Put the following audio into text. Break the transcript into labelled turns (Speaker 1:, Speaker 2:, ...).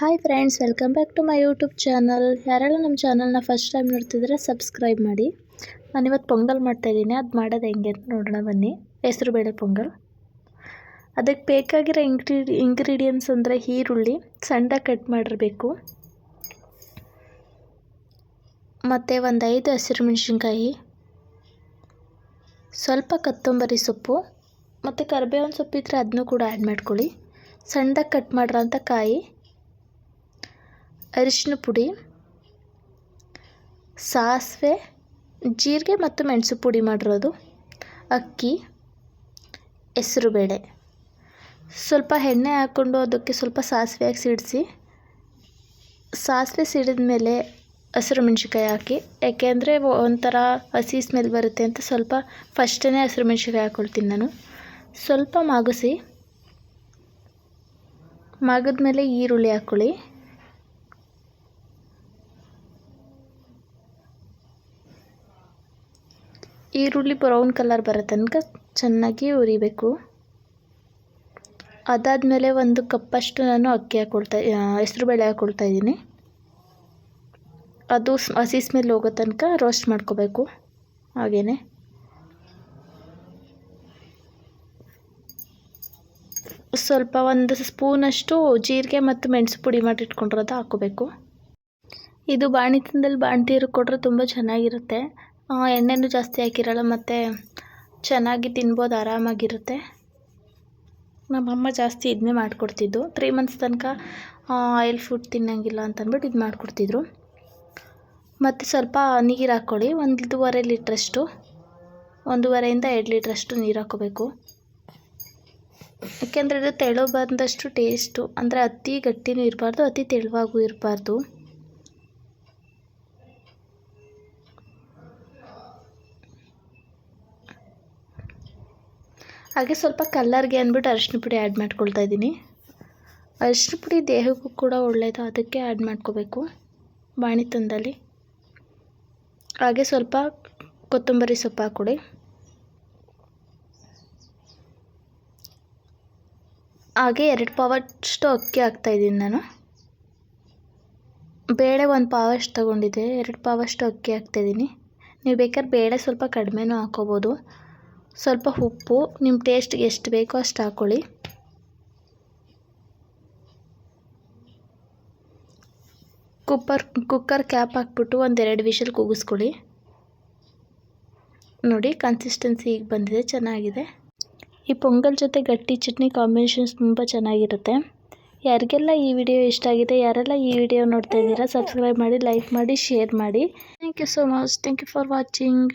Speaker 1: Hi friends welcome back to my YouTube channel ಯಾರೆಲ್ಲ ನಮ್ಮ ಚಾನಲ್ನ ಫಸ್ಟ್ ಟೈಮ್ ನೋಡ್ತಿದ್ರೆ ಸಬ್ಸ್ಕ್ರೈಬ್ ಮಾಡಿ. ನಾನಿವತ್ತು ಪೊಂಗಲ್ ಮಾಡ್ತಾಯಿದ್ದೀನಿ ಅದು ಮಾಡೋದು ಹೆಂಗೆ ಅಂತ ನೋಡೋಣ ಬನ್ನಿ. ಹೆಸರು ಬೇಳೆ ಪೊಂಗಲ್. ಅದಕ್ಕೆ ಬೇಕಾಗಿರೋ ಇಂಗ್ರೀಡಿ ಇಂಗ್ರೀಡಿಯೆಂಟ್ಸ್ ಅಂದರೆ ಈರುಳ್ಳಿ ಸಣ್ಣದಾಗಿ ಕಟ್ ಮಾಡಿರಬೇಕು. ಮತ್ತು ಒಂದು ಐದು ಹಸಿರು ಮೆಣಸಿನ್ಕಾಯಿ. ಸ್ವಲ್ಪ ಕೊತ್ತಂಬರಿ ಸೊಪ್ಪು. ಮತ್ತು ಕರಿಬೇವಿನ ಸೊಪ್ಪಿದ್ರೆ ಅದನ್ನೂ ಕೂಡ ಆ್ಯಡ್ ಮಾಡ್ಕೊಳ್ಳಿ. ಸಣ್ಣದಾಗಿ ಕಟ್ ಮಾಡಿರೋಂಥ ಕಾಯಿ. ಅರಿಶಿನ ಪುಡಿ, ಸಾಸಿವೆ, ಜೀರಿಗೆ ಮತ್ತು ಮೆಣಸು ಪುಡಿ ಮಾಡಿರೋದು. ಅಕ್ಕಿ, ಹೆಸರುಬೇಳೆ. ಸ್ವಲ್ಪ ಎಣ್ಣೆ ಹಾಕ್ಕೊಂಡು ಅದಕ್ಕೆ ಸ್ವಲ್ಪ ಸಾಸಿವೆ ಹಾಕಿ ಸಿಡಿಸಿ. ಸಾಸಿವೆ ಸಿಡಿದ ಮೇಲೆ ಹಸಿರು ಮೆಣ್ಸಿನ್ಕಾಯಿ ಹಾಕಿ. ಯಾಕೆಂದರೆ ಒಂಥರ ಹಸಿ ಸ್ಮೆಲ್ ಬರುತ್ತೆ ಅಂತ ಸ್ವಲ್ಪ ಫಸ್ಟೇ ಹಸಿರು ಮೆಣಸಿಕಾಯಿ ಹಾಕ್ಕೊಳ್ತೀನಿ ನಾನು. ಸ್ವಲ್ಪ ಮಾಗಿಸಿ. ಮೇಲೆ ಈರುಳ್ಳಿ ಹಾಕ್ಕೊಳ್ಳಿ ಈರುಳ್ಳಿ ಬ್ರೌನ್ ಕಲರ್ ಬರೋ ತನಕ ಚೆನ್ನಾಗಿ ಹುರಿಬೇಕು. ಅದಾದಮೇಲೆ ಒಂದು ಕಪ್ಪಷ್ಟು ನಾನು ಅಕ್ಕಿ ಹಾಕ್ಕೊಳ್ತಾ ಹೆಸ್ರುಬೇಳೆ ಹಾಕ್ಕೊಳ್ತಾ ಇದ್ದೀನಿ. ಅದು ಹಸಿ ಸ್ಮೆಲ್ ಹೋಗೋ ತನಕ ರೋಸ್ಟ್ ಮಾಡ್ಕೋಬೇಕು. ಹಾಗೆಯೇ ಸ್ವಲ್ಪ ಒಂದು ಸ್ಪೂನಷ್ಟು ಜೀರಿಗೆ ಮತ್ತು ಮೆಣಸು ಪುಡಿ ಮಾಡಿ ಇಟ್ಕೊಂಡಿರೋದು ಹಾಕ್ಕೋಬೇಕು. ಇದು ಬಾಣಿತನದಲ್ಲಿ ಬಾಣ್ತೀರು ಕೊಟ್ಟರೆ ತುಂಬ ಚೆನ್ನಾಗಿರುತ್ತೆ. ಎಣ್ಣೆನೂ ಜಾಸ್ತಿ ಹಾಕಿರಲ್ಲ, ಮತ್ತು ಚೆನ್ನಾಗಿ ತಿನ್ಬೋದು, ಆರಾಮಾಗಿರುತ್ತೆ. ನಮ್ಮಮ್ಮ ಜಾಸ್ತಿ ಇದನ್ನೇ ಮಾಡಿಕೊಡ್ತಿದ್ದು. ತ್ರೀ ಮಂತ್ಸ್ ತನಕ ಆಯಿಲ್ ಫುಡ್ ತಿನ್ನೋಂಗಿಲ್ಲ ಅಂತಂದ್ಬಿಟ್ಟು ಇದು ಮಾಡಿಕೊಡ್ತಿದ್ರು. ಮತ್ತು ಸ್ವಲ್ಪ ನೀರು ಹಾಕ್ಕೊಳ್ಳಿ ಒಂದೂವರೆ ಲೀಟ್ರಷ್ಟು, ಒಂದೂವರೆಯಿಂದ ಎರಡು ಲೀಟ್ರಷ್ಟು ನೀರು ಹಾಕೋಬೇಕು ಯಾಕೆಂದರೆ ಇದು ತೆಳು ಬಂದಷ್ಟು ಟೇಸ್ಟು ಅಂದರೆ ಅತಿ ಗಟ್ಟಿನೂ ಇರಬಾರ್ದು, ಅತಿ ತೆಳುವಾಗೂ ಇರಬಾರ್ದು. ಹಾಗೆ ಸ್ವಲ್ಪ ಕಲ್ಲರ್ಗೆ ಅಂದ್ಬಿಟ್ಟು ಅರಿಶಿನ ಪುಡಿ ಆ್ಯಡ್ ಮಾಡ್ಕೊಳ್ತಾ ಇದ್ದೀನಿ. ಅರಿಶಿನ ಪುಡಿ ದೇಹಕ್ಕೂ ಕೂಡ ಒಳ್ಳೆಯದು ಅದಕ್ಕೆ ಆ್ಯಡ್ ಮಾಡ್ಕೋಬೇಕು. ಬಾಣಿತನದಲ್ಲಿ ಹಾಗೆ ಸ್ವಲ್ಪ ಕೊತ್ತಂಬರಿ ಸೊಪ್ಪು ಹಾಕ್ಕೊಡಿ. ಹಾಗೆ ಎರಡು ಪಾವಷ್ಟು ಅಕ್ಕಿ ಹಾಕ್ತಾಯಿದ್ದೀನಿ ನಾನು. ಬೇಳೆ ಒಂದು ಪಾವಷ್ಟು ತೊಗೊಂಡಿದ್ದೆ, ಎರಡು ಪಾವಷ್ಟು ಅಕ್ಕಿ ಹಾಕ್ತಾಯಿದ್ದೀನಿ ನೀವು ಬೇಕಾದ್ರೆ ಬೇಳೆ ಸ್ವಲ್ಪ ಕಡಿಮೆನೂ ಹಾಕ್ಕೋಬೋದು. ಸ್ವಲ್ಪ ಉಪ್ಪು ನಿಮ್ಮ ಟೇಸ್ಟ್ಗೆ ಎಷ್ಟು ಬೇಕೋ ಅಷ್ಟು ಹಾಕ್ಕೊಳ್ಳಿ ಕುಕ್ಕರ್ ಕುಕ್ಕರ್ ಕ್ಯಾಪ್ ಹಾಕ್ಬಿಟ್ಟು ಒಂದೆರಡು ವಿಷಲ್ ಕೂಗಿಸ್ಕೊಳ್ಳಿ. ನೋಡಿ ಕನ್ಸಿಸ್ಟೆನ್ಸಿ ಈಗ ಬಂದಿದೆ, ಚೆನ್ನಾಗಿದೆ. ಈ ಪೊಂಗಲ್ ಜೊತೆ ಗಟ್ಟಿ ಚಟ್ನಿ ಕಾಂಬಿನೇಷನ್ಸ್ ತುಂಬ ಚೆನ್ನಾಗಿರುತ್ತೆ. ಯಾರಿಗೆಲ್ಲ ಈ ವಿಡಿಯೋ ಇಷ್ಟ ಆಗಿದೆ, ಯಾರೆಲ್ಲ ಈ ವಿಡಿಯೋ ನೋಡ್ತಾ ಇದ್ದೀರಾ ಸಬ್ಸ್ಕ್ರೈಬ್ ಮಾಡಿ ಲೈಕ್ ಮಾಡಿ ಶೇರ್ ಮಾಡಿ. Thank you so much thank you for watching